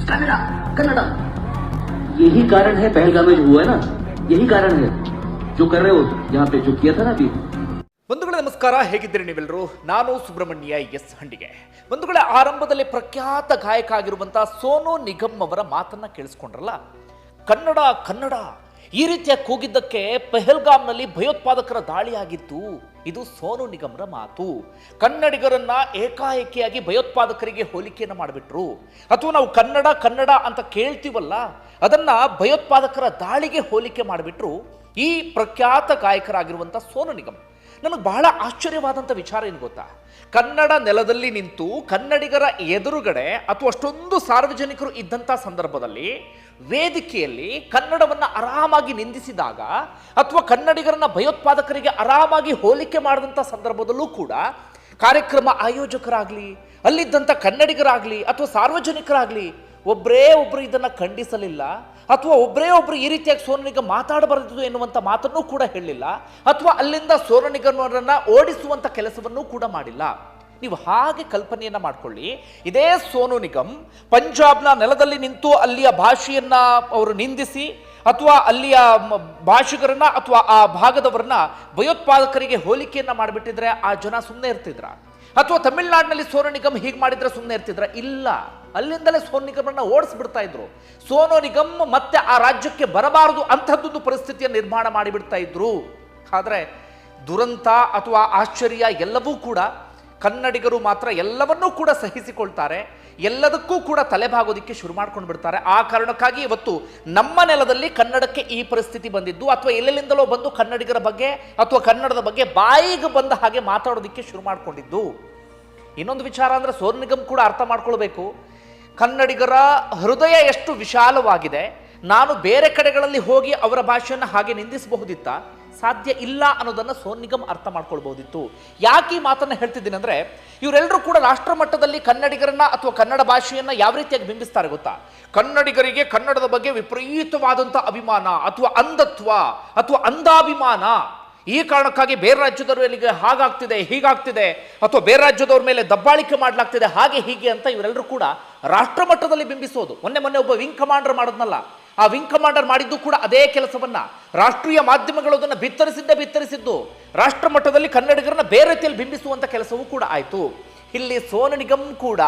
कन्नड़ा कन्नड़ा यही कारण है पहलगाम में जो हुआ है ना यही कारण है जो कर रहे हो यहाँ पे जो किया था ना अभी ಬಂಧುಗಳೇ ನಮಸ್ಕಾರ ಹೇಗಿದ್ದೀರಿ ನೀವೆಲ್ಲರೂ ನಾನು ಸುಬ್ರಹ್ಮಣ್ಯ ಎಸ್ ಹಂಡಿಗೆ ಬಂಧುಗಳೇ ಆರಂಭದಲ್ಲಿ ಪ್ರಖ್ಯಾತ ಗಾಯಕ ಆಗಿರುವಂತಹ ಸೋನು ನಿಗಮ್ ಅವರ ಮಾತನ್ನ ಕೇಳಿಸ್ಕೊಂಡ್ರಲ್ಲ ಕನ್ನಡ ಕನ್ನಡ ಈ ರೀತಿಯ ಕೂಗಿದ್ದಕ್ಕೆ ಪೆಹಲ್ಗಾಮ್ನಲ್ಲಿ ಭಯೋತ್ಪಾದಕರ ದಾಳಿಯಾಗಿತ್ತು ಇದು ಸೋನು ನಿಗಮರ ಮಾತು. ಕನ್ನಡಿಗರನ್ನ ಏಕಾಏಕಿಯಾಗಿ ಭಯೋತ್ಪಾದಕರಿಗೆ ಹೋಲಿಕೆಯನ್ನು ಮಾಡಿಬಿಟ್ರು. ಅಥವಾ ನಾವು ಕನ್ನಡ ಕನ್ನಡ ಅಂತ ಕೇಳ್ತೀವಲ್ಲ, ಅದನ್ನ ಭಯೋತ್ಪಾದಕರ ದಾಳಿಗೆ ಹೋಲಿಕೆ ಮಾಡಿಬಿಟ್ರು ಈ ಪ್ರಖ್ಯಾತ ಗಾಯಕರಾಗಿರುವಂಥ ಸೋನು ನಿಗಮ್. ನನಗೆ ಬಹಳ ಆಶ್ಚರ್ಯವಾದಂಥ ವಿಚಾರ ಏನು ಗೊತ್ತಾ? ಕನ್ನಡ ನೆಲದಲ್ಲಿ ನಿಂತು ಕನ್ನಡಿಗರ ಎದುರುಗಡೆ ಅಥವಾ ಅಷ್ಟೊಂದು ಸಾರ್ವಜನಿಕರು ಇದ್ದಂಥ ಸಂದರ್ಭದಲ್ಲಿ ವೇದಿಕೆಯಲ್ಲಿ ಕನ್ನಡವನ್ನು ಆರಾಮಾಗಿ ನಿಂದಿಸಿದಾಗ ಅಥವಾ ಕನ್ನಡಿಗರನ್ನ ಭಯೋತ್ಪಾದಕರಿಗೆ ಆರಾಮಾಗಿ ಹೋಲಿಕೆ ಮಾಡಿದಂಥ ಸಂದರ್ಭದಲ್ಲೂ ಕೂಡ ಕಾರ್ಯಕ್ರಮ ಆಯೋಜಕರಾಗಲಿ ಅಲ್ಲಿದ್ದಂಥ ಕನ್ನಡಿಗರಾಗಲಿ ಅಥವಾ ಸಾರ್ವಜನಿಕರಾಗಲಿ ಒಬ್ಬರೇ ಒಬ್ಬರು ಇದನ್ನು ಖಂಡಿಸಲಿಲ್ಲ ಅಥವಾ ಒಬ್ಬರೇ ಒಬ್ಬರು ಈ ರೀತಿಯಾಗಿ ಸೋರಣಿಗ ಮಾತಾಡಬಾರದು ಎನ್ನುವಂಥ ಮಾತನ್ನು ಕೂಡ ಹೇಳಲಿಲ್ಲ ಅಥವಾ ಅಲ್ಲಿಂದ ಸೋನು ನಿಗಮ್ನವರನ್ನ ಓಡಿಸುವಂಥ ಕೆಲಸವನ್ನು ಕೂಡ ಮಾಡಿಲ್ಲ. ನೀವು ಹಾಗೆ ಕಲ್ಪನೆಯನ್ನು ಮಾಡಿಕೊಳ್ಳಿ. ಇದೇ ಸೋನು ನಿಗಮ್, ಪಂಜಾಬ್ನ ನೆಲದಲ್ಲಿ ನಿಂತು ಅಲ್ಲಿಯ ಭಾಷೆಯನ್ನು ಅವರು ನಿಂದಿಸಿ, ಅಥವಾ ಅಲ್ಲಿಯ ಭಾಷಿಗರನ್ನ ಅಥವಾ ಆ ಭಾಗದವರನ್ನ ಭಯೋತ್ಪಾದಕರಿಗೆ ಹೋಲಿಕೆಯನ್ನ ಮಾಡಿಬಿಟ್ಟಿದ್ರೆ ಆ ಜನ ಸುಮ್ಮನೆ ಇರ್ತಿದ್ರ. ಅಥವಾ ತಮಿಳುನಾಡಿನಲ್ಲಿ ಸೋನು ನಿಗಮ್ ಹೀಗೆ ಮಾಡಿದ್ರೆ ಸುಮ್ಮನೆ ಇರ್ತಿದ್ರ. ಇಲ್ಲ. ಅಲ್ಲಿಂದಲೇ ಸೋನು ನಿಗಮನ್ನ ಓಡಿಸ್ಬಿಡ್ತಾ ಇದ್ರು. ಸೋನು ನಿಗಮ್ ಮತ್ತೆ ಆ ರಾಜ್ಯಕ್ಕೆ ಬರಬಾರದು ಅಂಥದ್ದೊಂದು ಪರಿಸ್ಥಿತಿಯನ್ನು ನಿರ್ಮಾಣ ಮಾಡಿಬಿಡ್ತಾ ಇದ್ರು. ಆದರೆ ದುರಂತ ಅಥವಾ ಆಶ್ಚರ್ಯ ಎಲ್ಲವೂ ಕೂಡ ಕನ್ನಡಿಗರು ಮಾತ್ರ ಎಲ್ಲವನ್ನೂ ಕೂಡ ಸಹಿಸಿಕೊಳ್ತಾರೆ, ಎಲ್ಲದಕ್ಕೂ ಕೂಡ ತಲೆಬಾಗೋದಿಕ್ಕೆ ಶುರು ಮಾಡ್ಕೊಂಡು ಬಿಡ್ತಾರೆ ಆ ಕಾರಣಕ್ಕಾಗಿ ಇವತ್ತು ನಮ್ಮ ನೆಲದಲ್ಲಿ ಕನ್ನಡಕ್ಕೆ ಈ ಪರಿಸ್ಥಿತಿ ಬಂದಿದ್ದು, ಅಥವಾ ಎಲ್ಲೆಲ್ಲಿಂದಲೋ ಬಂದು ಕನ್ನಡಿಗರ ಬಗ್ಗೆ ಅಥವಾ ಕನ್ನಡದ ಬಗ್ಗೆ ಬಾಯಿಗೆ ಬಂದ ಹಾಗೆ ಮಾತಾಡೋದಿಕ್ಕೆ ಶುರು ಮಾಡ್ಕೊಂಡಿದ್ದು. ಇನ್ನೊಂದು ವಿಚಾರ ಅಂದ್ರೆ ಸೋರ್ ನಿಗಮ್ ಕೂಡ ಅರ್ಥ ಮಾಡ್ಕೊಳ್ಬೇಕು. ಕನ್ನಡಿಗರ ಹೃದಯ ಎಷ್ಟು ವಿಶಾಲವಾಗಿದೆ, ನಾನು ಬೇರೆ ಕಡೆಗಳಲ್ಲಿ ಹೋಗಿ ಅವರ ಭಾಷೆಯನ್ನು ಹಾಗೆ ನಿಂದಿಸಬಹುದಿತ್ತ? ಸಾಧ್ಯ ಇಲ್ಲ ಅನ್ನೋದನ್ನ ಸೋನ್ ನಿಗಮ್ ಅರ್ಥ ಮಾಡ್ಕೊಳ್ಬೋದಿತ್ತು ಯಾಕೆ ಈ ಮಾತನ್ನ ಹೇಳ್ತಿದ್ದೀನಿ ಅಂದರೆ ಇವರೆಲ್ಲರೂ ಕೂಡ ರಾಷ್ಟ್ರ ಮಟ್ಟದಲ್ಲಿ ಕನ್ನಡಿಗರನ್ನ ಅಥವಾ ಕನ್ನಡ ಭಾಷೆಯನ್ನು ಯಾವ ರೀತಿಯಾಗಿ ಬಿಂಬಿಸ್ತಾರೆ ಗೊತ್ತಾ? ಕನ್ನಡಿಗರಿಗೆ ಕನ್ನಡದ ಬಗ್ಗೆ ವಿಪರೀತವಾದಂಥ ಅಭಿಮಾನ ಅಥವಾ ಅಂಧತ್ವ ಅಥವಾ ಅಂಧಾಭಿಮಾನ. ಈ ಕಾರಣಕ್ಕಾಗಿ ಬೇರೆ ರಾಜ್ಯದವರಿಗೆ ಹಾಗಾಗ್ತಿದೆ, ಹೀಗಾಗ್ತಿದೆ ಅಥವಾ ಬೇರೆ ರಾಜ್ಯದವ್ರ ಮೇಲೆ ದಬ್ಬಾಳಿಕೆ ಮಾಡಲಾಗ್ತಿದೆ ಹಾಗೆ ಹೀಗೆ ಅಂತ ಇವರೆಲ್ಲರೂ ಕೂಡ ರಾಷ್ಟ್ರ ಮಟ್ಟದಲ್ಲಿ ಬಿಂಬಿಸೋದು. ಮೊನ್ನೆ ಮೊನ್ನೆ ಒಬ್ಬ ವಿಂಗ್ ಕಮಾಂಡರ್ ಮಾಡೋದ್ನಲ್ಲ ಆ ವಿಂಗ್ ಕಮಾಂಡರ್ ಮಾಡಿದ್ದು ಕೂಡ ಅದೇ ಕೆಲಸವನ್ನ. ರಾಷ್ಟ್ರೀಯ ಮಾಧ್ಯಮಗಳು ಅದನ್ನು ಬಿತ್ತರಿಸಿದ್ದೇ ಬಿತ್ತರಿಸಿದ್ದು. ರಾಷ್ಟ್ರ ಮಟ್ಟದಲ್ಲಿ ಕನ್ನಡಿಗರನ್ನ ಬೇರೆ ರೀತಿಯಲ್ಲಿ ಬಿಂಬಿಸುವಂತ ಕೆಲಸವೂ ಕೂಡ ಆಯಿತು. ಇಲ್ಲಿ ಸೋನು ನಿಗಮ್ ಕೂಡ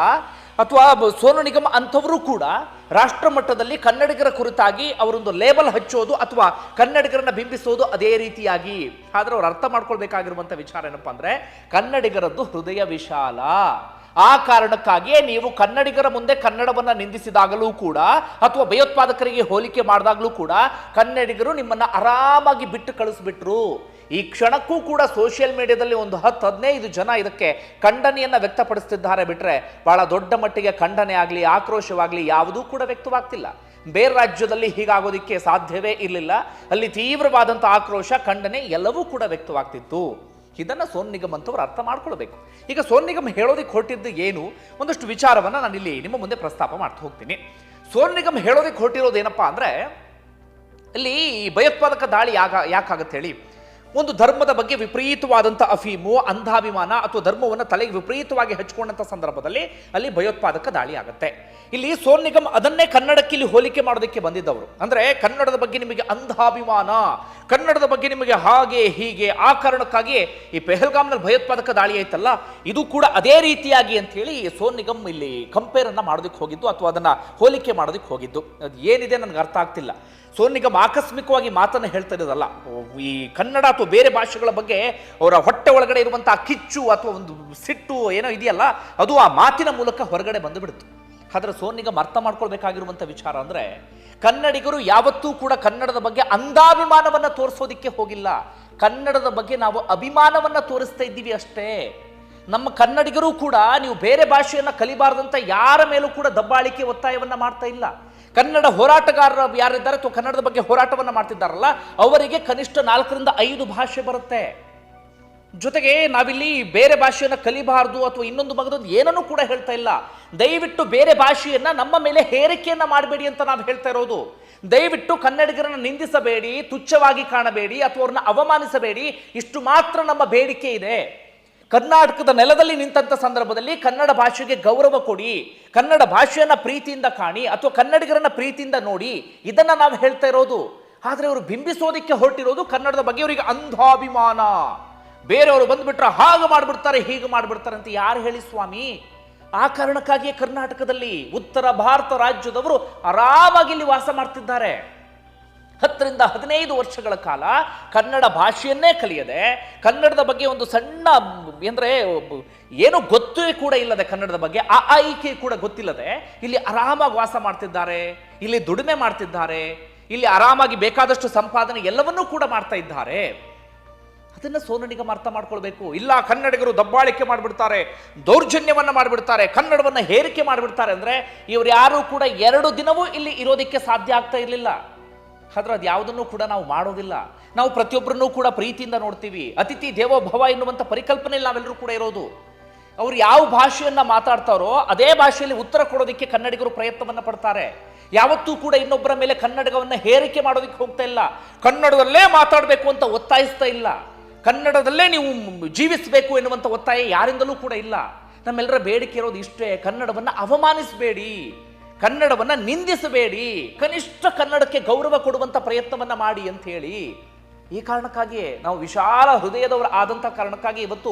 ಅಥವಾ ಸೋನು ನಿಗಮ್ ಅಂಥವರು ಕೂಡ ರಾಷ್ಟ್ರ ಮಟ್ಟದಲ್ಲಿ ಕನ್ನಡಿಗರ ಕುರಿತಾಗಿ ಅವರೊಂದು ಲೇಬಲ್ ಹಚ್ಚೋದು ಅಥವಾ ಕನ್ನಡಿಗರನ್ನ ಬಿಂಬಿಸೋದು ಅದೇ ರೀತಿಯಾಗಿ. ಆದರೆ ಅವ್ರು ಅರ್ಥ ಮಾಡ್ಕೊಳ್ಬೇಕಾಗಿರುವಂಥ ವಿಚಾರ ಏನಪ್ಪ ಅಂದರೆ ಕನ್ನಡಿಗರದ್ದು ಹೃದಯ ವಿಶಾಲ. ಆ ಕಾರಣಕ್ಕಾಗಿಯೇ ನೀವು ಕನ್ನಡಿಗರ ಮುಂದೆ ಕನ್ನಡವನ್ನು ನಿಂದಿಸಿದಾಗಲೂ ಕೂಡ ಅಥವಾ ಭಯೋತ್ಪಾದಕರಿಗೆ ಹೋಲಿಕೆ ಮಾಡಿದಾಗಲೂ ಕೂಡ ಕನ್ನಡಿಗರು ನಿಮ್ಮನ್ನು ಆರಾಮಾಗಿ ಬಿಟ್ಟು ಕಳಿಸ್ಬಿಟ್ರು. ಈ ಕ್ಷಣಕ್ಕೂ ಕೂಡ ಸೋಷಿಯಲ್ ಮೀಡಿಯಾದಲ್ಲಿ ಒಂದು ಹತ್ತು, ಹದಿನೈದು ಜನ ಇದಕ್ಕೆ ಖಂಡನೆಯನ್ನು ವ್ಯಕ್ತಪಡಿಸ್ತಿದ್ದಾರೆ ಬಿಟ್ಟರೆ ಬಹಳ ದೊಡ್ಡ ಮಟ್ಟಿಗೆ ಖಂಡನೆ ಆಗಲಿ, ಆಕ್ರೋಶವಾಗಲಿ ಯಾವುದೂ ಕೂಡ ವ್ಯಕ್ತವಾಗ್ತಿಲ್ಲ. ಬೇರೆ ರಾಜ್ಯದಲ್ಲಿ ಹೀಗಾಗೋದಿಕ್ಕೆ ಸಾಧ್ಯವೇ ಇರಲಿಲ್ಲ. ಅಲ್ಲಿ ತೀವ್ರವಾದಂಥ ಆಕ್ರೋಶ, ಖಂಡನೆ ಎಲ್ಲವೂ ಕೂಡ ವ್ಯಕ್ತವಾಗ್ತಿತ್ತು. ಇದನ್ನ ಸೋನ್ ನಿಗಮ್ ಅಂತವ್ರು ಅರ್ಥ ಮಾಡ್ಕೊಳ್ಬೇಕು. ಈಗ ಸೋನ್ ನಿಗಮ್ ಹೇಳೋದಕ್ಕೆ ಹೊರಟಿದ್ದು ಏನು? ಒಂದಷ್ಟು ವಿಚಾರವನ್ನು ನಾನು ಇಲ್ಲಿ ನಿಮ್ಮ ಮುಂದೆ ಪ್ರಸ್ತಾಪ ಮಾಡ್ತಾ ಹೋಗ್ತೀನಿ. ಸೋನ್ ನಿಗಮ್ ಹೇಳೋದಕ್ಕೆ ಹೊರಟಿರೋದು ಏನಪ್ಪಾ ಅಂದರೆ, ಇಲ್ಲಿ ಭಯೋತ್ಪಾದಕ ದಾಳಿ ಯಾಕ ಯಾಕಾಗತ್ತೆ ಹೇಳಿ? ಒಂದು ಧರ್ಮದ ಬಗ್ಗೆ ವಿಪರೀತವಾದಂಥ ಅಫೀಮು, ಅಂಧಾಭಿಮಾನ ಅಥವಾ ಧರ್ಮವನ್ನು ತಲೆಗೆ ವಿಪರೀತವಾಗಿ ಹಚ್ಕೊಂಡಂಥ ಸಂದರ್ಭದಲ್ಲಿ ಅಲ್ಲಿ ಭಯೋತ್ಪಾದಕ ದಾಳಿ ಆಗುತ್ತೆ. ಇಲ್ಲಿ ಸೋನ್ ನಿಗಮ್ ಅದನ್ನೇ ಕನ್ನಡಕ್ಕೆ ಇಲ್ಲಿ ಹೋಲಿಕೆ ಮಾಡೋದಕ್ಕೆ ಬಂದಿದ್ದವರು. ಅಂದರೆ ಕನ್ನಡದ ಬಗ್ಗೆ ನಿಮಗೆ ಅಂಧಾಭಿಮಾನ, ಕನ್ನಡದ ಬಗ್ಗೆ ನಿಮಗೆ ಹಾಗೆ, ಹೀಗೆ, ಆ ಕಾರಣಕ್ಕಾಗಿ ಈ ಪೆಹಲ್ಗಾಮ್ನಲ್ಲಿ ಭಯೋತ್ಪಾದಕ ದಾಳಿ ಆಯ್ತಲ್ಲ, ಇದು ಕೂಡ ಅದೇ ರೀತಿಯಾಗಿ ಅಂತ ಸೋನ್ ನಿಗಮ್ ಇಲ್ಲಿ ಕಂಪೇರನ್ನು ಮಾಡೋದಕ್ಕೆ ಹೋಗಿದ್ದು ಅಥವಾ ಅದನ್ನು ಹೋಲಿಕೆ ಮಾಡೋದಕ್ಕೆ ಹೋಗಿದ್ದು. ಅದು ಏನಿದೆ ನನಗೆ ಅರ್ಥ ಆಗ್ತಿಲ್ಲ. ನಿಗಮ್ ಆಕಸ್ಮಿಕವಾಗಿ ಮಾತನ್ನು ಹೇಳ್ತಾ ಇರೋದಲ್ಲ. ಈ ಕನ್ನಡ ಅಥವಾ ಬೇರೆ ಭಾಷೆಗಳ ಬಗ್ಗೆ ಅವರ ಹೊಟ್ಟೆ ಒಳಗಡೆ ಇರುವಂತಹ ಕಿಚ್ಚು ಅಥವಾ ಒಂದು ಸಿಟ್ಟು ಏನೋ ಇದೆಯಲ್ಲ, ಅದು ಆ ಮಾತಿನ ಮೂಲಕ ಹೊರಗಡೆ ಬಂದು ಆದರೆ ಆದ್ರೆ ಸೋನ್ ನಿಗಮ್ ಅರ್ಥ ಮಾಡ್ಕೊಳ್ಬೇಕಾಗಿರುವಂಥ ವಿಚಾರ ಅಂದರೆ, ಕನ್ನಡಿಗರು ಯಾವತ್ತೂ ಕೂಡ ಕನ್ನಡದ ಬಗ್ಗೆ ಅಂದಾಭಿಮಾನವನ್ನು ತೋರಿಸೋದಿಕ್ಕೆ ಹೋಗಿಲ್ಲ. ಕನ್ನಡದ ಬಗ್ಗೆ ನಾವು ಅಭಿಮಾನವನ್ನು ತೋರಿಸ್ತಾ ಇದ್ದೀವಿ ಅಷ್ಟೇ. ನಮ್ಮ ಕನ್ನಡಿಗರು ಕೂಡ, ನೀವು ಬೇರೆ ಭಾಷೆಯನ್ನು ಕಲಿಬಾರದಂತ ಯಾರ ಮೇಲೂ ಕೂಡ ದಬ್ಬಾಳಿಕೆ ಒತ್ತಾಯವನ್ನು ಮಾಡ್ತಾ ಇಲ್ಲ. ಕನ್ನಡ ಹೋರಾಟಗಾರರು ಯಾರಿದ್ದಾರೆ ಅಥವಾ ಕನ್ನಡದ ಬಗ್ಗೆ ಹೋರಾಟವನ್ನು ಮಾಡ್ತಿದ್ದಾರಲ್ಲ, ಅವರಿಗೆ ಕನಿಷ್ಠ ನಾಲ್ಕರಿಂದ ಐದು ಭಾಷೆ ಬರುತ್ತೆ. ಜೊತೆಗೆ ನಾವಿಲ್ಲಿ ಬೇರೆ ಭಾಷೆಯನ್ನು ಕಲಿಬಾರದು ಅಥವಾ ಇನ್ನೊಂದು ಮಗದೊಂದು ಏನನ್ನೂ ಕೂಡ ಹೇಳ್ತಾ ಇಲ್ಲ. ದಯವಿಟ್ಟು ಬೇರೆ ಭಾಷೆಯನ್ನು ನಮ್ಮ ಮೇಲೆ ಹೇರಿಕೆಯನ್ನು ಮಾಡಬೇಡಿ ಅಂತ ನಾವು ಹೇಳ್ತಾ ಇರೋದು. ದಯವಿಟ್ಟು ಕನ್ನಡಿಗರನ್ನು ನಿಂದಿಸಬೇಡಿ, ತುಚ್ಛವಾಗಿ ಕಾಣಬೇಡಿ ಅಥವಾ ಅವ್ರನ್ನ ಅವಮಾನಿಸಬೇಡಿ. ಇಷ್ಟು ಮಾತ್ರ ನಮ್ಮ ಬೇಡಿಕೆ ಇದೆ. ಕರ್ನಾಟಕದ ನೆಲದಲ್ಲಿ ನಿಂತಹ ಸಂದರ್ಭದಲ್ಲಿ ಕನ್ನಡ ಭಾಷೆಗೆ ಗೌರವ ಕೊಡಿ, ಕನ್ನಡ ಭಾಷೆಯನ್ನು ಪ್ರೀತಿಯಿಂದ ಕಾಣಿ ಅಥವಾ ಕನ್ನಡಿಗರನ್ನ ಪ್ರೀತಿಯಿಂದ ನೋಡಿ, ಇದನ್ನ ನಾವು ಹೇಳ್ತಾ ಇರೋದು. ಆದರೆ ಅವರು ಬಿಂಬಿಸೋದಕ್ಕೆ ಹೊರಟಿರೋದು ಕನ್ನಡದ ಬಗ್ಗೆ ಅವರಿಗೆ ಅಂಧಾಭಿಮಾನ. ಬೇರೆಯವರು ಬಂದ್ಬಿಟ್ರೆ ಹಾಗೆ ಮಾಡಿಬಿಡ್ತಾರೆ, ಹೀಗೆ ಮಾಡಿಬಿಡ್ತಾರೆ ಅಂತ ಯಾರು ಹೇಳಿ ಸ್ವಾಮಿ? ಆ ಕಾರಣಕ್ಕಾಗಿಯೇ ಕರ್ನಾಟಕದಲ್ಲಿ ಉತ್ತರ ಭಾರತ ರಾಜ್ಯದವರು ಆರಾಮಾಗಿ ಇಲ್ಲಿ ವಾಸ ಮಾಡ್ತಿದ್ದಾರೆ. ಹತ್ತರಿಂದ ಹದಿನೈದು ವರ್ಷಗಳ ಕಾಲ ಕನ್ನಡ ಭಾಷೆಯನ್ನೇ ಕಲಿಯದೆ ಕನ್ನಡದ ಬಗ್ಗೆ ಒಂದು ಸಣ್ಣ ಅಂದರೆ ಏನು ಗೊತ್ತೇ ಕೂಡ ಇಲ್ಲದೆ ಕನ್ನಡದ ಬಗ್ಗೆ, ಆ ಆಯ್ಕೆ ಕೂಡ ಗೊತ್ತಿಲ್ಲದೆ ಇಲ್ಲಿ ಆರಾಮಾಗಿ ವಾಸ ಮಾಡ್ತಿದ್ದಾರೆ, ಇಲ್ಲಿ ದುಡಿಮೆ ಮಾಡ್ತಿದ್ದಾರೆ, ಇಲ್ಲಿ ಆರಾಮಾಗಿ ಬೇಕಾದಷ್ಟು ಸಂಪಾದನೆ ಎಲ್ಲವನ್ನೂ ಕೂಡ ಮಾಡ್ತಾ ಇದ್ದಾರೆ. ಅದನ್ನು ಸೋನು ಅರ್ಥ ಮಾಡ್ಕೊಳ್ಬೇಕು. ಇಲ್ಲ, ಕನ್ನಡಿಗರು ದಬ್ಬಾಳಿಕೆ ಮಾಡಿಬಿಡ್ತಾರೆ, ದೌರ್ಜನ್ಯವನ್ನು ಮಾಡಿಬಿಡ್ತಾರೆ, ಕನ್ನಡವನ್ನು ಹೇರಿಕೆ ಮಾಡಿಬಿಡ್ತಾರೆ ಅಂದರೆ ಇವರು ಯಾರು ಕೂಡ ಎರಡು ದಿನವೂ ಇಲ್ಲಿ ಇರೋದಕ್ಕೆ ಸಾಧ್ಯ ಆಗ್ತಾ ಇರಲಿಲ್ಲ. ಆದ್ರೆ ಅದು ಯಾವುದನ್ನು ಕೂಡ ನಾವು ಮಾಡೋದಿಲ್ಲ. ನಾವು ಪ್ರತಿಯೊಬ್ಬರನ್ನೂ ಕೂಡ ಪ್ರೀತಿಯಿಂದ ನೋಡ್ತೀವಿ. ಅತಿಥಿ ದೇವೋಭವ ಎನ್ನುವಂಥ ಪರಿಕಲ್ಪನೆಯಲ್ಲಿ ನಾವೆಲ್ಲರೂ ಕೂಡ ಇರೋದು. ಅವ್ರು ಯಾವ ಭಾಷೆಯನ್ನು ಮಾತಾಡ್ತಾರೋ ಅದೇ ಭಾಷೆಯಲ್ಲಿ ಉತ್ತರ ಕೊಡೋದಕ್ಕೆ ಕನ್ನಡಿಗರು ಪ್ರಯತ್ನವನ್ನು ಪಡ್ತಾರೆ. ಯಾವತ್ತೂ ಕೂಡ ಇನ್ನೊಬ್ಬರ ಮೇಲೆ ಕನ್ನಡಗವನ್ನು ಹೇರಿಕೆ ಮಾಡೋದಕ್ಕೆ ಹೋಗ್ತಾ ಇಲ್ಲ. ಕನ್ನಡದಲ್ಲೇ ಮಾತಾಡಬೇಕು ಅಂತ ಒತ್ತಾಯಿಸ್ತಾ ಇಲ್ಲ. ಕನ್ನಡದಲ್ಲೇ ನೀವು ಜೀವಿಸಬೇಕು ಎನ್ನುವಂಥ ಒತ್ತಾಯ ಯಾರಿಂದಲೂ ಕೂಡ ಇಲ್ಲ. ನಮ್ಮೆಲ್ಲರ ಬೇಡಿಕೆ ಇರೋದು ಇಷ್ಟೇ. ಕನ್ನಡವನ್ನು ಅವಮಾನಿಸಬೇಡಿ. ಕನ್ನಡವನ್ನ ನಿಂದಿಸಬೇಡಿ. ಕನಿಷ್ಠ ಕನ್ನಡಕ್ಕೆ ಗೌರವ ಕೊಡುವಂತ ಪ್ರಯತ್ನವನ್ನ ಮಾಡಿ ಅಂತ ಹೇಳಿ ಈ ಕಾರಣಕ್ಕಾಗಿಯೇ ನಾವು ವಿಶಾಲ ಹೃದಯದವರು ಆದಂಥ ಕಾರಣಕ್ಕಾಗಿ ಇವತ್ತು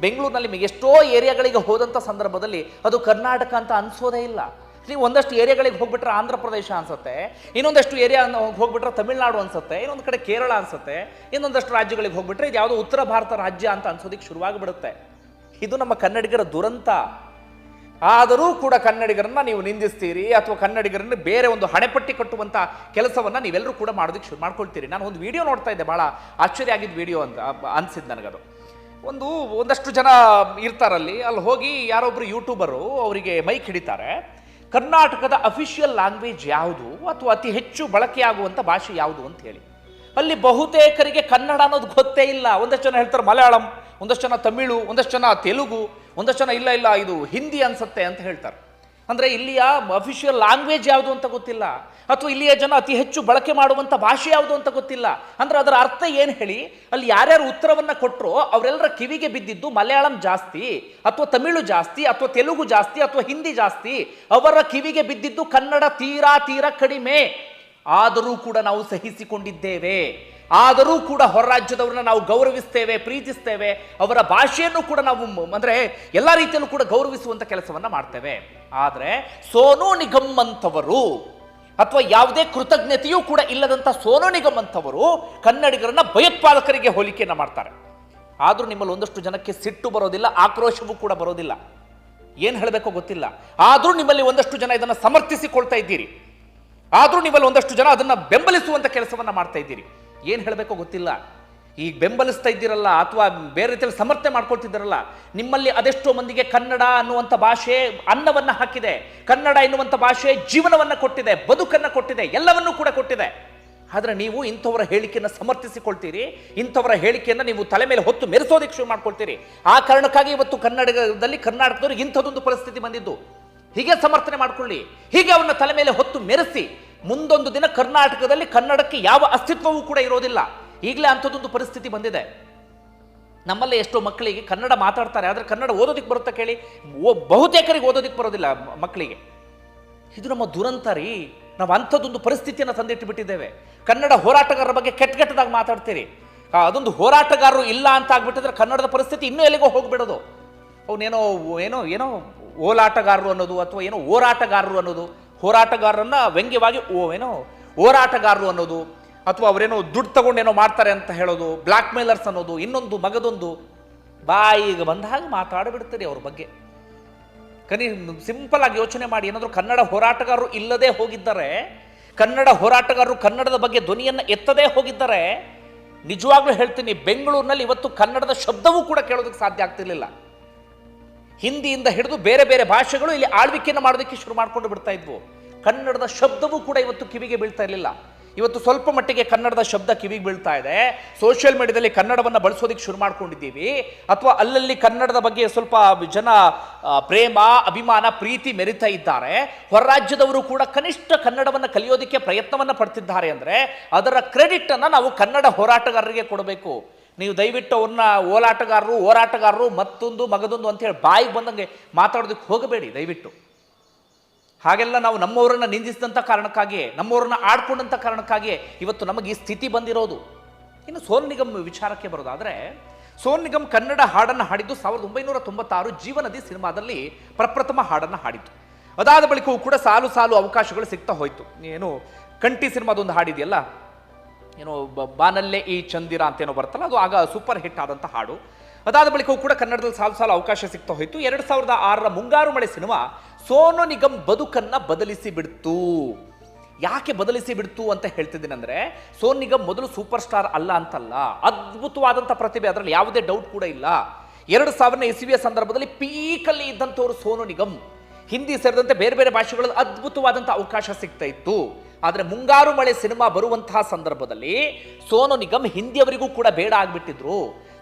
ಬೆಂಗಳೂರಿನಲ್ಲಿ ನಿಮಗೆ ಎಷ್ಟೋ ಏರಿಯಾಗಳಿಗೆ ಹೋದಂಥ ಸಂದರ್ಭದಲ್ಲಿ ಅದು ಕರ್ನಾಟಕ ಅಂತ ಅನ್ಸೋದೇ ಇಲ್ಲ. ನೀವು ಒಂದಷ್ಟು ಏರಿಯಾಗಳಿಗೆ ಹೋಗ್ಬಿಟ್ರೆ ಆಂಧ್ರ ಪ್ರದೇಶ ಅನ್ಸುತ್ತೆ, ಇನ್ನೊಂದಷ್ಟು ಏರಿಯಾ ಹೋಗ್ಬಿಟ್ರೆ ತಮಿಳ್ನಾಡು ಅನ್ಸುತ್ತೆ, ಇನ್ನೊಂದು ಕಡೆ ಕೇರಳ ಅನ್ಸುತ್ತೆ, ಇನ್ನೊಂದಷ್ಟು ರಾಜ್ಯಗಳಿಗೆ ಹೋಗ್ಬಿಟ್ರೆ ಇದು ಯಾವುದೋ ಉತ್ತರ ಭಾರತ ರಾಜ್ಯ ಅಂತ ಅನ್ಸೋದಕ್ಕೆ ಶುರುವಾಗಿಬಿಡುತ್ತೆ. ಇದು ನಮ್ಮ ಕನ್ನಡಿಗರ ದುರಂತ. ಆದರೂ ಕೂಡ ಕನ್ನಡಿಗರನ್ನ ನೀವು ನಿಂದಿಸ್ತೀರಿ ಅಥವಾ ಕನ್ನಡಿಗರನ್ನ ಬೇರೆ ಒಂದು ಹಣೆಪಟ್ಟಿ ಕಟ್ಟುವಂತ ಕೆಲಸವನ್ನ ನೀವೆಲ್ಲರೂ ಕೂಡ ಮಾಡೋದಕ್ಕೆ ಶುರು ಮಾಡ್ಕೊಳ್ತೀರಿ. ನಾನು ಒಂದು ವಿಡಿಯೋ ನೋಡ್ತಾ ಇದ್ದೆ, ಬಹಳ ಆಶ್ಚರ್ಯ ಆಗಿದ್ದ ವಿಡಿಯೋ ಅಂತ ಅನ್ಸಿದ್ದು ನನಗದು. ಒಂದು, ಒಂದಷ್ಟು ಜನ ಇರ್ತಾರಲ್ಲಿ, ಅಲ್ಲಿ ಹೋಗಿ ಯಾರೊಬ್ರು ಯೂಟ್ಯೂಬರು ಅವರಿಗೆ ಮೈಕ್ ಹಿಡಿತಾರೆ, ಕರ್ನಾಟಕದ ಅಫಿಷಿಯಲ್ ಲ್ಯಾಂಗ್ವೇಜ್ ಯಾವುದು ಅಥವಾ ಅತಿ ಹೆಚ್ಚು ಬಳಕೆಯಾಗುವಂಥ ಭಾಷೆ ಯಾವುದು ಅಂತ ಹೇಳಿ. ಅಲ್ಲಿ ಬಹುತೇಕರಿಗೆ ಕನ್ನಡ ಅನ್ನೋದು ಗೊತ್ತೇ ಇಲ್ಲ. ಒಂದಷ್ಟು ಜನ ಹೇಳ್ತಾರೆ ಮಲಯಾಳಂ. ಒಂದಷ್ಟು ಜನ ತಮಿಳು, ಒಂದಷ್ಟು ಜನ ತೆಲುಗು, ಒಂದಷ್ಟು ಜನ ಇಲ್ಲ ಇಲ್ಲ, ಇದು ಹಿಂದಿ ಅನ್ಸುತ್ತೆ ಅಂತ ಹೇಳ್ತಾರೆ. ಅಂದರೆ ಇಲ್ಲಿಯ ಅಫಿಷಿಯಲ್ ಲ್ಯಾಂಗ್ವೇಜ್ ಯಾವುದು ಅಂತ ಗೊತ್ತಿಲ್ಲ. ಅಥವಾ ಇಲ್ಲಿಯ ಜನ ಅತಿ ಹೆಚ್ಚು ಬಳಕೆ ಮಾಡುವಂಥ ಭಾಷೆ ಯಾವುದು ಅಂತ ಗೊತ್ತಿಲ್ಲ. ಅಂದ್ರೆ ಅದರ ಅರ್ಥ ಏನು ಹೇಳಿ? ಅಲ್ಲಿ ಯಾರ್ಯಾರು ಉತ್ತರವನ್ನು ಕೊಟ್ಟರು ಅವರೆಲ್ಲರ ಕಿವಿಗೆ ಬಿದ್ದಿದ್ದು ಮಲಯಾಳಂ ಜಾಸ್ತಿ, ಅಥವಾ ತಮಿಳು ಜಾಸ್ತಿ, ಅಥವಾ ತೆಲುಗು ಜಾಸ್ತಿ, ಅಥವಾ ಹಿಂದಿ ಜಾಸ್ತಿ, ಅವರ ಕಿವಿಗೆ ಬಿದ್ದಿದ್ದು ಕನ್ನಡ ತೀರಾ ತೀರಾ ಕಡಿಮೆ. ಆದರೂ ಕೂಡ ನಾವು ಸಹಿಸಿಕೊಂಡಿದ್ದೇವೆ. ಆದರೂ ಕೂಡ ಹೊರ ರಾಜ್ಯದವರನ್ನ ನಾವು ಗೌರವಿಸ್ತೇವೆ, ಪ್ರೀತಿಸ್ತೇವೆ, ಅವರ ಭಾಷೆಯನ್ನು ಕೂಡ ನಾವು ಅಂದರೆ ಅಂದ್ರೆ ಎಲ್ಲ ರೀತಿಯಲ್ಲೂ ಕೂಡ ಗೌರವಿಸುವಂಥ ಕೆಲಸವನ್ನು ಮಾಡ್ತೇವೆ. ಆದರೆ ಸೋನು ನಿಗಮ್ ಅಂತವರು ಅಥವಾ ಯಾವುದೇ ಕೃತಜ್ಞತೆಯೂ ಕೂಡ ಇಲ್ಲದಂಥ ಸೋನು ನಿಗಮ್ ಅಂತವರು ಕನ್ನಡಿಗರನ್ನ ಭಯೋತ್ಪಾದಕರಿಗೆ ಹೋಲಿಕೆಯನ್ನು ಮಾಡ್ತಾರೆ. ಆದರೂ ನಿಮ್ಮಲ್ಲಿ ಒಂದಷ್ಟು ಜನಕ್ಕೆ ಸಿಟ್ಟು ಬರೋದಿಲ್ಲ, ಆಕ್ರೋಶವೂ ಕೂಡ ಬರೋದಿಲ್ಲ. ಏನು ಹೇಳಬೇಕೋ ಗೊತ್ತಿಲ್ಲ. ಆದರೂ ನಿಮ್ಮಲ್ಲಿ ಒಂದಷ್ಟು ಜನ ಇದನ್ನು ಸಮರ್ಥಿಸಿಕೊಳ್ತಾ ಇದ್ದೀರಿ. ಆದರೂ ನಿಮ್ಮಲ್ಲಿ ಒಂದಷ್ಟು ಜನ ಅದನ್ನು ಬೆಂಬಲಿಸುವಂಥ ಕೆಲಸವನ್ನು ಮಾಡ್ತಾ ಇದ್ದೀರಿ. ಏನ್ ಹೇಳಬೇಕೋ ಗೊತ್ತಿಲ್ಲ. ಈಗ ಬೆಂಬಲಿಸ್ತಾ ಇದ್ದೀರಲ್ಲ ಅಥವಾ ಬೇರೆ ರೀತಿಯಲ್ಲಿ ಸಮರ್ಥನೆ ಮಾಡ್ಕೊಳ್ತಿದ್ದೀರಲ್ಲ, ನಿಮ್ಮಲ್ಲಿ ಅದೆಷ್ಟೋ ಮಂದಿಗೆ ಕನ್ನಡ ಅನ್ನುವಂಥ ಭಾಷೆ ಅನ್ನವನ್ನು ಹಾಕಿದೆ. ಕನ್ನಡ ಎನ್ನುವಂಥ ಭಾಷೆ ಜೀವನವನ್ನು ಕೊಟ್ಟಿದೆ, ಬದುಕನ್ನು ಕೊಟ್ಟಿದೆ, ಎಲ್ಲವನ್ನೂ ಕೂಡ ಕೊಟ್ಟಿದೆ. ಆದರೆ ನೀವು ಇಂಥವರ ಹೇಳಿಕೆಯನ್ನು ಸಮರ್ಥಿಸಿಕೊಳ್ತೀರಿ, ಇಂಥವರ ಹೇಳಿಕೆಯನ್ನು ನೀವು ತಲೆ ಮೇಲೆ ಹೊತ್ತು ಮೆರೆಸೋದಕ್ಕೆ ಶುರು ಮಾಡ್ಕೊಳ್ತೀರಿ. ಆ ಕಾರಣಕ್ಕಾಗಿ ಇವತ್ತು ಕನ್ನಡದಲ್ಲಿ ಕರ್ನಾಟಕದವರು ಇಂಥದ್ದೊಂದು ಪರಿಸ್ಥಿತಿ ಬಂದಿದ್ದು. ಹೀಗೆ ಸಮರ್ಥನೆ ಮಾಡ್ಕೊಳ್ಳಿ, ಹೀಗೆ ಅವನ್ನ ತಲೆ ಮೇಲೆ ಹೊತ್ತು ಮೆರೆಸಿ ಮುಂದೊಂದು ದಿನ ಕರ್ನಾಟಕದಲ್ಲಿ ಕನ್ನಡಕ್ಕೆ ಯಾವ ಅಸ್ತಿತ್ವವೂ ಕೂಡ ಇರೋದಿಲ್ಲ. ಈಗಲೇ ಅಂಥದ್ದೊಂದು ಪರಿಸ್ಥಿತಿ ಬಂದಿದೆ. ನಮ್ಮಲ್ಲೇ ಎಷ್ಟೋ ಮಕ್ಕಳಿಗೆ ಕನ್ನಡ ಮಾತಾಡ್ತಾರೆ, ಆದರೆ ಕನ್ನಡ ಓದೋದಕ್ಕೆ ಬರುತ್ತಾ ಕೇಳಿ? ಬಹುತೇಕರಿಗೆ ಓದೋದಕ್ಕೆ ಬರೋದಿಲ್ಲ ಮಕ್ಕಳಿಗೆ. ಇದು ನಮ್ಮ ದುರಂತ ರೀ. ನಾವು ಅಂಥದ್ದೊಂದು ಪರಿಸ್ಥಿತಿಯನ್ನು ತಂದಿಟ್ಟು ಬಿಟ್ಟಿದ್ದೇವೆ. ಕನ್ನಡ ಹೋರಾಟಗಾರರ ಬಗ್ಗೆ ಕೆಟ್ಟ ಕೆಟ್ಟದಾಗಿ ಮಾತಾಡ್ತೀರಿ. ಅದೊಂದು ಹೋರಾಟಗಾರರು ಇಲ್ಲ ಅಂತ ಆಗ್ಬಿಟ್ಟಿದ್ರೆ ಕನ್ನಡದ ಪರಿಸ್ಥಿತಿ ಇನ್ನೂ ಎಲ್ಲಿಗೋ ಹೋಗ್ಬಿಡೋದು. ಅವನೇನೋ, ಏನೋ ಏನೋ ಓಲಾಟಗಾರರು ಅನ್ನೋದು ಅಥವಾ ಏನೋ ಹೋರಾಟಗಾರರು ಅನ್ನೋದು ಹೋರಾಟಗಾರರನ್ನ ವ್ಯಂಗ್ಯವಾಗಿ, ಓ, ಏನೋ ಹೋರಾಟಗಾರರು ಅನ್ನೋದು ಅಥವಾ ಅವರೇನೋ ದುಡ್ಡು ತಗೊಂಡೇನೋ ಮಾಡ್ತಾರೆ ಅಂತ ಹೇಳೋದು ಬ್ಲ್ಯಾಕ್ ಮೇಲರ್ಸ್ ಅನ್ನೋದು, ಇನ್ನೊಂದು ಮಗದೊಂದು ಬಾಯಿಗೆ ಬಂದ ಹಾಗೆ ಮಾತಾಡಿಬಿಡ್ತೀರಿ ಅವ್ರ ಬಗ್ಗೆ. ಕನಿ ಸಿಂಪಲ್ ಆಗಿ ಯೋಚನೆ ಮಾಡಿ, ಏನಾದರೂ ಕನ್ನಡ ಹೋರಾಟಗಾರರು ಇಲ್ಲದೆ ಹೋಗಿದ್ದರೆ, ಕನ್ನಡ ಹೋರಾಟಗಾರರು ಕನ್ನಡದ ಬಗ್ಗೆ ಧ್ವನಿಯನ್ನು ಎತ್ತದೇ ಹೋಗಿದ್ದರೆ, ನಿಜವಾಗ್ಲೂ ಹೇಳ್ತೀನಿ, ಬೆಂಗಳೂರಿನಲ್ಲಿ ಇವತ್ತು ಕನ್ನಡದ ಶಬ್ದವೂ ಕೂಡ ಕೇಳೋದಕ್ಕೆ ಸಾಧ್ಯ ಆಗ್ತಿರ್ಲಿಲ್ಲ. ಹಿಂದಿಯಿಂದ ಹಿಡಿದು ಬೇರೆ ಬೇರೆ ಭಾಷೆಗಳು ಇಲ್ಲಿ ಆಳ್ವಿಕೆಯನ್ನು ಮಾಡೋದಕ್ಕೆ ಶುರು ಮಾಡಿಕೊಂಡು ಬಿಡ್ತಾ ಇದ್ವು. ಕನ್ನಡದ ಶಬ್ದವೂ ಕೂಡ ಇವತ್ತು ಕಿವಿಗೆ ಬೀಳ್ತಾ ಇರಲಿಲ್ಲ. ಇವತ್ತು ಸ್ವಲ್ಪ ಮಟ್ಟಿಗೆ ಕನ್ನಡದ ಶಬ್ದ ಕಿವಿಗೆ ಬೀಳ್ತಾ ಇದೆ. ಸೋಷಿಯಲ್ ಮೀಡಿಯಾದಲ್ಲಿ ಕನ್ನಡವನ್ನು ಬಳಸೋದಕ್ಕೆ ಶುರು ಮಾಡ್ಕೊಂಡಿದ್ದೀವಿ. ಅಥವಾ ಅಲ್ಲಲ್ಲಿ ಕನ್ನಡದ ಬಗ್ಗೆ ಸ್ವಲ್ಪ ಜನ ಪ್ರೇಮ, ಅಭಿಮಾನ, ಪ್ರೀತಿ ಮೆರಿತಾ ಇದ್ದಾರೆ. ಹೊರ ರಾಜ್ಯದವರು ಕೂಡ ಕನಿಷ್ಠ ಕನ್ನಡವನ್ನು ಕಲಿಯೋದಕ್ಕೆ ಪ್ರಯತ್ನವನ್ನು ಪಡ್ತಿದ್ದಾರೆ ಅಂದರೆ ಅದರ ಕ್ರೆಡಿಟನ್ನು ನಾವು ಕನ್ನಡ ಹೋರಾಟಗಾರರಿಗೆ ಕೊಡಬೇಕು. ನೀವು ದಯವಿಟ್ಟು ಅವ್ರನ್ನ ಓಲಾಟಗಾರರು, ಹೋರಾಟಗಾರರು, ಮತ್ತೊಂದು ಮಗದೊಂದು ಅಂತ ಹೇಳಿ ಬಾಯಿಗೆ ಬಂದಂಗೆ ಮಾತಾಡೋದಕ್ಕೆ ಹೋಗಬೇಡಿ, ದಯವಿಟ್ಟು. ಹಾಗೆಲ್ಲ ನಾವು ನಮ್ಮವರನ್ನ ನಿಂದಿಸಿದಂಥ ಕಾರಣಕ್ಕಾಗಿಯೇ ನಮ್ಮವರನ್ನ ಆಡ್ಕೊಂಡಂಥ ಕಾರಣಕ್ಕಾಗಿಯೇ ಇವತ್ತು ನಮಗೆ ಈ ಸ್ಥಿತಿ ಬಂದಿರೋದು. ಇನ್ನು ಸೋನ್ ನಿಗಮ್ ವಿಚಾರಕ್ಕೆ ಬರೋದಾದರೆ ಸೋನ್ ನಿಗಮ್ ಕನ್ನಡ ಹಾಡನ್ನು ಹಾಡಿದ್ದು ಸಾವಿರದ ಒಂಬೈನೂರ ತೊಂಬತ್ತಾರು ಜೀವನದಿ ಸಿನಿಮಾದಲ್ಲಿ ಪ್ರಪ್ರಥಮ ಹಾಡನ್ನು ಹಾಡಿತ್ತು ಅದಾದ ಬಳಿಕವೂ ಕೂಡ ಸಾಲು ಸಾಲು ಅವಕಾಶಗಳು ಸಿಗ್ತಾ ಹೋಯಿತು. ಏನು, ಕಂಠಿ ಸಿನಿಮಾದೊಂದು ಹಾಡಿದೆಯಲ್ಲ ಏನೋ ಬಾನಲ್ಲೇ ಈ ಚಂದಿರ ಅಂತ ಏನೋ ಬರ್ತಲ್ಲ, ಅದು ಆಗ ಸೂಪರ್ ಹಿಟ್ ಆದಂಥ ಹಾಡು. ಅದಾದ ಬಳಿಕವೂ ಕೂಡ ಕನ್ನಡದಲ್ಲಿ ಸಾಲು ಸಾಲು ಅವಕಾಶ ಸಿಗ್ತಾ ಹೋಯಿತು. ಎರಡು ಸಾವಿರದ ಆರರ ಮುಂಗಾರು ಮಳೆ ಸಿನಿಮಾ, ಸೋನು ನಿಗಮ್ ಬದುಕನ್ನ ಬದಲಿಸಿ ಬಿಡ್ತು. ಯಾಕೆ ಬದಲಿಸಿ ಬಿಡ್ತು ಅಂತ ಹೇಳ್ತಿದ್ದೀನಿ ಅಂದ್ರೆ, ಸೋನು ನಿಗಮ್ ಮೊದಲು ಸೂಪರ್ ಸ್ಟಾರ್ ಅಲ್ಲ ಅಂತಲ್ಲ ಅದ್ಭುತವಾದಂಥ ಪ್ರತಿಭೆ, ಅದರಲ್ಲಿ ಯಾವುದೇ ಡೌಟ್ ಕೂಡ ಇಲ್ಲ. ಎರಡು ಸಾವಿರನೇ ಇಸವಿಯ ಸಂದರ್ಭದಲ್ಲಿ ಪೀಕಲ್ಲಿ ಇದ್ದಂಥವ್ರು ಸೋನು ನಿಗಮ್. ಹಿಂದಿ ಸೇರಿದಂತೆ ಬೇರೆ ಬೇರೆ ಭಾಷೆಗಳಲ್ಲಿ ಅದ್ಭುತವಾದಂಥ ಅವಕಾಶ ಸಿಗ್ತಾ ಇತ್ತು. ಆದರೆ ಮುಂಗಾರು ಮಳೆ ಸಿನಿಮಾ ಬರುವಂತಹ ಸಂದರ್ಭದಲ್ಲಿ ಸೋನು ನಿಗಮ್ ಹಿಂದಿಯವರಿಗೂ ಕೂಡ ಬೇಡ ಆಗಿಬಿಟ್ಟಿದ್ರು.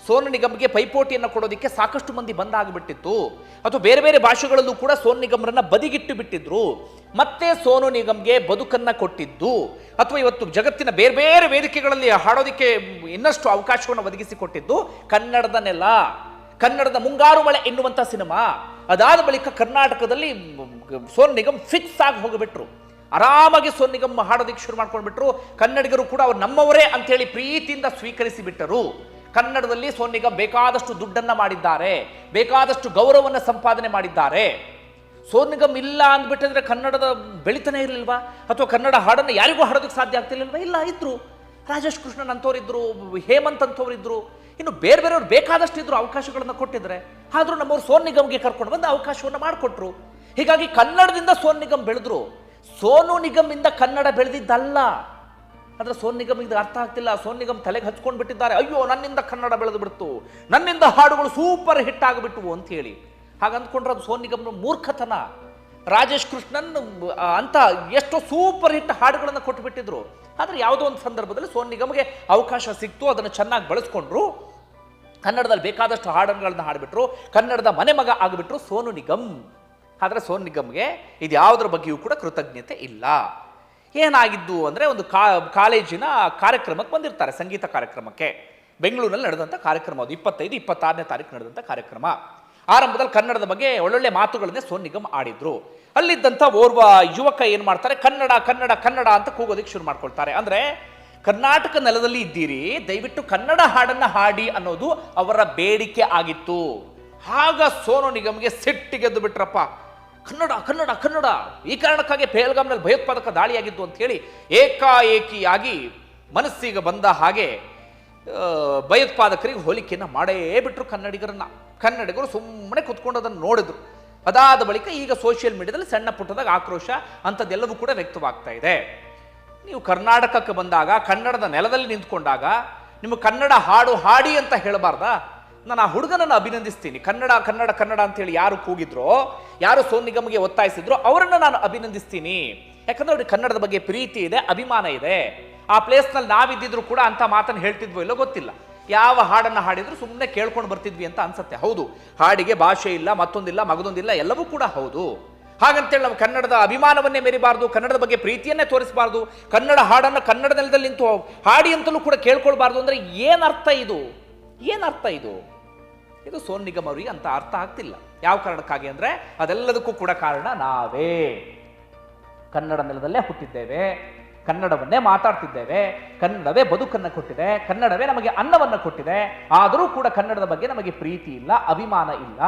ಸೋನು ನಿಗಮ್ಗೆ ಪೈಪೋಟಿಯನ್ನು ಕೊಡೋದಕ್ಕೆ ಸಾಕಷ್ಟು ಮಂದಿ ಬಂದಾಗಿಬಿಟ್ಟಿತ್ತು ಅಥವಾ ಬೇರೆ ಬೇರೆ ಭಾಷೆಗಳಲ್ಲೂ ಕೂಡ ಸೋನು ನಿಗಮ್ರನ್ನ ಬದಿಗಿಟ್ಟು ಬಿಟ್ಟಿದ್ರು. ಮತ್ತೆ ಸೋನು ನಿಗಮ್ಗೆ ಬದುಕನ್ನ ಕೊಟ್ಟಿದ್ದು. ಅಥವಾ ಇವತ್ತು ಜಗತ್ತಿನ ಬೇರೆ ಬೇರೆ ವೇದಿಕೆಗಳಲ್ಲಿ ಹಾಡೋದಕ್ಕೆ ಇನ್ನಷ್ಟು ಅವಕಾಶವನ್ನು ಒದಗಿಸಿಕೊಟ್ಟಿದ್ದು ಕನ್ನಡದ ನೆಲ. ಕನ್ನಡದ ಮುಂಗಾರು ಮಳೆ ಎನ್ನುವಂಥ ಸಿನಿಮಾ. ಅದಾದ ಬಳಿಕ ಕರ್ನಾಟಕದಲ್ಲಿ ಸೋನು ನಿಗಮ್ ಫಿಕ್ಸ್ ಆಗಿ ಹೋಗಿಬಿಟ್ರು. ಆರಾಮಾಗಿ ಸೊನ್ನಿಗಮ್ಮ ನಿಗಮ್ ಹಾಡೋದಕ್ಕೆ ಶುರು ಮಾಡ್ಕೊಂಡ್ಬಿಟ್ರು. ಕನ್ನಡಿಗರು ಕೂಡ ಅವ್ರು ನಮ್ಮವರೇ ಅಂತೇಳಿ ಪ್ರೀತಿಯಿಂದ ಸ್ವೀಕರಿಸಿ ಬಿಟ್ಟರು ಕನ್ನಡದಲ್ಲಿ ಸೋನಿಗ ಬೇಕಾದಷ್ಟು ದುಡ್ಡನ್ನ ಮಾಡಿದ್ದಾರೆ, ಬೇಕಾದಷ್ಟು ಗೌರವವನ್ನು ಸಂಪಾದನೆ ಮಾಡಿದ್ದಾರೆ. ಸೋನಿಗಮ್ ನಿಗಮ್ ಇಲ್ಲ ಅಂದ್ಬಿಟ್ಟಿದ್ರೆ ಕನ್ನಡದ ಬೆಳಿತಾನೆ ಇರಲಿಲ್ವಾ? ಅಥವಾ ಕನ್ನಡ ಹಾಡನ್ನು ಯಾರಿಗೂ ಹಾಡೋದಕ್ಕೆ ಸಾಧ್ಯ ಆಗ್ತಿರ್ಲಿಲ್ವಾ? ಇಲ್ಲ, ಇದ್ರು. ರಾಜೇಶ್ ಕೃಷ್ಣನ್ ಅಂತವ್ರಿದ್ರು ಹೇಮಂತ್ ಅಂತವ್ರಿದ್ರು ಇನ್ನು ಬೇರೆ ಬೇರೆಯವ್ರು ಬೇಕಾದಷ್ಟು ಇದ್ರು ಅವಕಾಶಗಳನ್ನು ಕೊಟ್ಟಿದ್ರೆ, ಆದ್ರೂ ನಮ್ಮವ್ರು ಸೋನ್ ನಿಗಮ್ಗೆ ಕರ್ಕೊಂಡು ಬಂದು ಅವಕಾಶವನ್ನು ಮಾಡಿಕೊಟ್ರು. ಹೀಗಾಗಿ ಕನ್ನಡದಿಂದ ಸೋನ್ ನಿಗಮ್ ಬೆಳೆದ್ರು. ಸೋನು ನಿಗಮಿಂದ ಕನ್ನಡ ಬೆಳೆದಿದ್ದಲ್ಲ. ಆದರೆ ಸೋನ್ ನಿಗಮ್ ಅರ್ಥ ಆಗ್ತಿಲ್ಲ. ಸೋನ್ ನಿಗಮ್ ತಲೆಗೆ ಹಚ್ಕೊಂಡು ಬಿಟ್ಟಿದ್ದಾರೆ. ಅಯ್ಯೋ, ನನ್ನಿಂದ ಕನ್ನಡ ಬೆಳೆದು ಬಿಡ್ತು. ನನ್ನಿಂದ ಹಾಡುಗಳು ಸೂಪರ್ ಹಿಟ್ ಆಗಿಬಿಟ್ವು ಅಂತ ಹೇಳಿ. ಹಾಗಂದ್ಕೊಂಡ್ರೆ ಅದು ಸೋನ್ ನಿಗಮ್ನ ಮೂರ್ಖತನ. ರಾಜೇಶ್ ಕೃಷ್ಣನ್ ಅಂತ ಎಷ್ಟೋ ಸೂಪರ್ ಹಿಟ್ ಹಾಡುಗಳನ್ನು ಕೊಟ್ಟು ಬಿಟ್ಟಿದ್ರು ಆದ್ರೆ ಯಾವುದೋ ಒಂದು ಸಂದರ್ಭದಲ್ಲಿ ಸೋನ್ ನಿಗಮ್ಗೆ ಅವಕಾಶ ಸಿಕ್ತು. ಅದನ್ನು ಚೆನ್ನಾಗಿ ಬಳಸ್ಕೊಂಡ್ರು. ಕನ್ನಡದಲ್ಲಿ ಬೇಕಾದಷ್ಟು ಹಾಡುಗಳನ್ನ ಹಾಡಿಬಿಟ್ರು. ಕನ್ನಡದ ಮನೆ ಮಗ ಆಗಿಬಿಟ್ರು ಸೋನು ನಿಗಮ್. ಆದರೆ ಸೋನ್ ನಿಗಮ್ಗೆ ಇದು ಯಾವುದ್ರ ಬಗ್ಗೆಯೂ ಕೂಡ ಕೃತಜ್ಞತೆ ಇಲ್ಲ. ಏನಾಗಿದ್ದು ಅಂದರೆ ಒಂದು ಕಾ, ಕಾಲೇಜಿನ ಕಾರ್ಯಕ್ರಮಕ್ಕೆ ಬಂದಿರ್ತಾರೆ, ಸಂಗೀತ ಕಾರ್ಯಕ್ರಮಕ್ಕೆ. ಬೆಂಗಳೂರಿನಲ್ಲಿ ನಡೆದಂಥ ಕಾರ್ಯಕ್ರಮ ಅದು, ಇಪ್ಪತ್ತೈದು, ಇಪ್ಪತ್ತಾರನೇ ತಾರೀಕು ನಡೆದಂಥ ಕಾರ್ಯಕ್ರಮ. ಆರಂಭದಲ್ಲಿ ಕನ್ನಡದ ಬಗ್ಗೆ ಒಳ್ಳೊಳ್ಳೆ ಮಾತುಗಳನ್ನೇ ಸೋನ್ ನಿಗಮ್ ಆಡಿದ್ರು. ಅಲ್ಲಿದ್ದಂಥ ಓರ್ವ ಯುವಕ ಏನು ಮಾಡ್ತಾರೆ, ಕನ್ನಡ ಕನ್ನಡ ಕನ್ನಡ ಅಂತ ಕೂಗೋದಕ್ಕೆ ಶುರು ಮಾಡ್ಕೊಳ್ತಾರೆ. ಅಂದರೆ, ಕರ್ನಾಟಕ ನೆಲದಲ್ಲಿ ಇದ್ದೀರಿ, ದಯವಿಟ್ಟು ಕನ್ನಡ ಹಾಡನ್ನು ಹಾಡಿ ಅನ್ನೋದು ಅವರ ಬೇಡಿಕೆ ಆಗಿತ್ತು. ಆಗ ಸೋನು ನಿಗಮ್ಗೆ ಸಿಟ್ಟಿಗೆದ್ದು ಬಿಟ್ರಪ್ಪ. ಕನ್ನಡ ಕನ್ನಡ ಕನ್ನಡ. ಈ ಕಾರಣಕ್ಕಾಗಿ ಪೇಲ್ಗಾಮ್ನಲ್ಲಿ ಭಯೋತ್ಪಾದಕ ದಾಳಿಯಾಗಿದ್ದು ಅಂತ ಹೇಳಿ ಏಕಾಏಕಿಯಾಗಿ ಮನಸ್ಸಿಗೆ ಬಂದ ಹಾಗೆ ಭಯೋತ್ಪಾದಕರಿಗೆ ಹೋಲಿಕೆಯನ್ನು ಮಾಡೇ ಬಿಟ್ಟರು ಕನ್ನಡಿಗರನ್ನ. ಕನ್ನಡಿಗರು ಸುಮ್ಮನೆ ಕುತ್ಕೊಂಡು ಅದನ್ನು ನೋಡಿದ್ರು. ಅದಾದ ಬಳಿಕ ಈಗ ಸೋಷಿಯಲ್ ಮೀಡಿಯಾದಲ್ಲಿ ಸಣ್ಣ ಪುಟ್ಟದಾಗ ಆಕ್ರೋಶ ಅಂಥದ್ದೆಲ್ಲವೂ ಕೂಡ ವ್ಯಕ್ತವಾಗ್ತಾ ಇದೆ. ನೀವು ಕರ್ನಾಟಕಕ್ಕೆ ಬಂದಾಗ, ಕನ್ನಡದ ನೆಲದಲ್ಲಿ ನಿಂತ್ಕೊಂಡಾಗ, ನಿಮ್ಮ ಕನ್ನಡ ಹಾಡು ಹಾಡಿ ಅಂತ ಹೇಳಬಾರ್ದಾ? ನಾನು ಆ ಹುಡುಗನನ್ನು ಅಭಿನಂದಿಸ್ತೀನಿ. ಕನ್ನಡ ಕನ್ನಡ ಕನ್ನಡ ಅಂತೇಳಿ ಯಾರು ಕೂಗಿದ್ರೋ, ಯಾರು ಸೋನ್ ನಿಗಮ್ಗೆ ಒತ್ತಾಯಿಸಿದ್ರೋ, ಅವರನ್ನು ನಾನು ಅಭಿನಂದಿಸ್ತೀನಿ. ಯಾಕಂದ್ರೆ ಅವ್ರಿಗೆ ಕನ್ನಡದ ಬಗ್ಗೆ ಪ್ರೀತಿ ಇದೆ, ಅಭಿಮಾನ ಇದೆ. ಆ ಪ್ಲೇಸ್ನಲ್ಲಿ ನಾವಿದ್ದಿದ್ರು ಕೂಡ ಅಂತ ಮಾತನ್ನು ಹೇಳ್ತಿದ್ವೋ ಇಲ್ಲೋ ಗೊತ್ತಿಲ್ಲ. ಯಾವ ಹಾಡನ್ನು ಹಾಡಿದ್ರು ಸುಮ್ಮನೆ ಕೇಳ್ಕೊಂಡು ಬರ್ತಿದ್ವಿ ಅಂತ ಅನ್ಸುತ್ತೆ. ಹೌದು, ಹಾಡಿಗೆ ಭಾಷೆ ಇಲ್ಲ, ಮತ್ತೊಂದಿಲ್ಲ, ಮಗದೊಂದಿಲ್ಲ, ಎಲ್ಲವೂ ಕೂಡ ಹೌದು. ಹಾಗಂತೇಳಿ ನಾವು ಕನ್ನಡದ ಅಭಿಮಾನವನ್ನೇ ಮೆರಿಬಾರ್ದು, ಕನ್ನಡದ ಬಗ್ಗೆ ಪ್ರೀತಿಯನ್ನೇ ತೋರಿಸಬಾರ್ದು, ಕನ್ನಡ ಹಾಡನ್ನು ಕನ್ನಡ ನೆಲದಲ್ಲಿ ನಿಂತು ಹಾಡಿ ಅಂತಲೂ ಕೂಡ ಕೇಳ್ಕೊಳ್ಬಾರ್ದು ಅಂದ್ರೆ ಏನರ್ಥ ಇದು? ಏನ್ ಅರ್ಥ ಇದು? ಇದು ಸೋನ್ ನಿಗಮ್ ಅಂತ ಅರ್ಥ ಆಗ್ತಿಲ್ಲ. ಯಾವ ಕಾರಣಕ್ಕಾಗಿ ಅಂದ್ರೆ ಅದೆಲ್ಲದಕ್ಕೂ ಕೂಡ ಕಾರಣ ನಾವೇ. ಕನ್ನಡ ನೆಲದಲ್ಲೇ ಹುಟ್ಟಿದ್ದೇವೆ. ಕನ್ನಡವನ್ನೇ ಮಾತಾಡ್ತಿದ್ದೇವೆ. ಕನ್ನಡವೇ ಬದುಕನ್ನು ಕೊಟ್ಟಿದೆ. ಕನ್ನಡವೇ ನಮಗೆ ಅನ್ನವನ್ನು ಕೊಟ್ಟಿದೆ. ಆದರೂ ಕೂಡ ಕನ್ನಡದ ಬಗ್ಗೆ ನಮಗೆ ಪ್ರೀತಿ ಇಲ್ಲ, ಅಭಿಮಾನ ಇಲ್ಲ.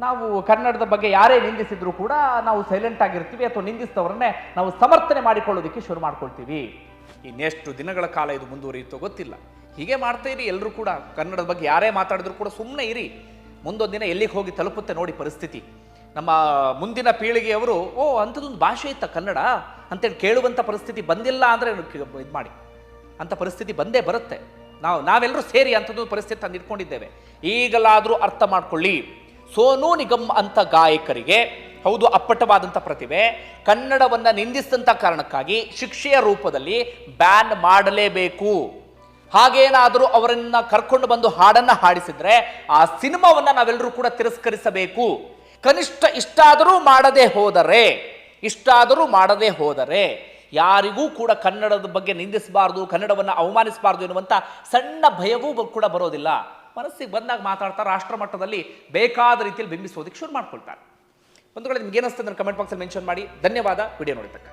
ನಾವು ಕನ್ನಡದ ಬಗ್ಗೆ ಯಾರೇ ನಿಂದಿಸಿದ್ರು ಕೂಡ ನಾವು ಸೈಲೆಂಟ್ ಆಗಿರ್ತೀವಿ ಅಥವಾ ನಿಂದಿಸಿದವರನ್ನೇ ನಾವು ಸಮರ್ಥನೆ ಮಾಡಿಕೊಳ್ಳೋದಕ್ಕೆ ಶುರು ಮಾಡ್ಕೊಳ್ತೀವಿ. ಇನ್ನೆಷ್ಟು ದಿನಗಳ ಕಾಲ ಇದು ಮುಂದುವರಿಯುತ್ತೋ ಗೊತ್ತಿಲ್ಲ. ಹೀಗೆ ಮಾಡ್ತಾ ಇರಿ ಎಲ್ಲರೂ ಕೂಡ ಕನ್ನಡದ ಬಗ್ಗೆ ಯಾರೇ ಮಾತಾಡಿದ್ರು ಕೂಡ ಸುಮ್ಮನೆ ಇರಿ. ಮುಂದೊಂದು ದಿನ ಎಲ್ಲಿಗೆ ಹೋಗಿ ತಲುಪುತ್ತೆ ನೋಡಿ ಪರಿಸ್ಥಿತಿ. ನಮ್ಮ ಮುಂದಿನ ಪೀಳಿಗೆಯವರು, ಓ, ಅಂಥದ್ದೊಂದು ಭಾಷೆ ಇತ್ತ ಕನ್ನಡ? ಅಂತೇಳಿ ಕೇಳುವಂಥ ಪರಿಸ್ಥಿತಿ ಬಂದಿಲ್ಲ ಅಂದರೆ ಇದು ಮಾಡಿ. ಅಂಥ ಪರಿಸ್ಥಿತಿ ಬಂದೇ ಬರುತ್ತೆ. ನಾವು ನಾವೆಲ್ಲರೂ ಸೇರಿ ಅಂಥದ್ದೊಂದು ಪರಿಸ್ಥಿತಿ ತಂದು ಇಟ್ಕೊಂಡಿದ್ದೇವೆ. ಈಗಲಾದರೂ ಅರ್ಥ ಮಾಡ್ಕೊಳ್ಳಿ. ಸೋನು ನಿಗಮ್ ಅಂತ ಗಾಯಕರಿಗೆ ಹೌದು, ಅಪ್ಪಟವಾದಂಥ ಪ್ರತಿಭೆ. ಕನ್ನಡವನ್ನು ನಿಂದಿಸಿದಂಥ ಕಾರಣಕ್ಕಾಗಿ ಶಿಕ್ಷೆಯ ರೂಪದಲ್ಲಿ ಬ್ಯಾನ್ ಮಾಡಲೇಬೇಕು. ಹಾಗೇನಾದರೂ ಅವರನ್ನ ಕರ್ಕೊಂಡು ಬಂದು ಹಾಡನ್ನ ಹಾಡಿಸಿದ್ರೆ ಆ ಸಿನಿಮಾವನ್ನ ನಾವೆಲ್ಲರೂ ಕೂಡ ತಿರಸ್ಕರಿಸಬೇಕು. ಕನಿಷ್ಠ ಇಷ್ಟಾದರೂ ಮಾಡದೆ ಹೋದರೆ, ಇಷ್ಟಾದರೂ ಮಾಡದೆ ಹೋದರೆ, ಯಾರಿಗೂ ಕೂಡ ಕನ್ನಡದ ಬಗ್ಗೆ ನಿಂದಿಸಬಾರ್ದು, ಕನ್ನಡವನ್ನು ಅವಮಾನಿಸಬಾರ್ದು ಎನ್ನುವಂಥ ಸಣ್ಣ ಭಯವೂ ಕೂಡ ಬರೋದಿಲ್ಲ. ಮನಸ್ಸಿಗೆ ಬಂದಾಗ ಮಾತಾಡ್ತಾ ರಾಷ್ಟ್ರ ಮಟ್ಟದಲ್ಲಿ ಬೇಕಾದ ರೀತಿಯಲ್ಲಿ ಬಿಂಬಿಸೋದಕ್ಕೆ ಶುರು ಮಾಡ್ಕೊಳ್ತಾರೆ. ಒಂದು ಕಡೆ ನಿಮ್ಗೆ ಏನಿಸ್ತದೆ ಕಮೆಂಟ್ ಬಾಕ್ಸಲ್ಲಿ ಮೆನ್ಷನ್ ಮಾಡಿ. ಧನ್ಯವಾದ. ವಿಡಿಯೋ ನೋಡಿದ್ದಕ್ಕೆ.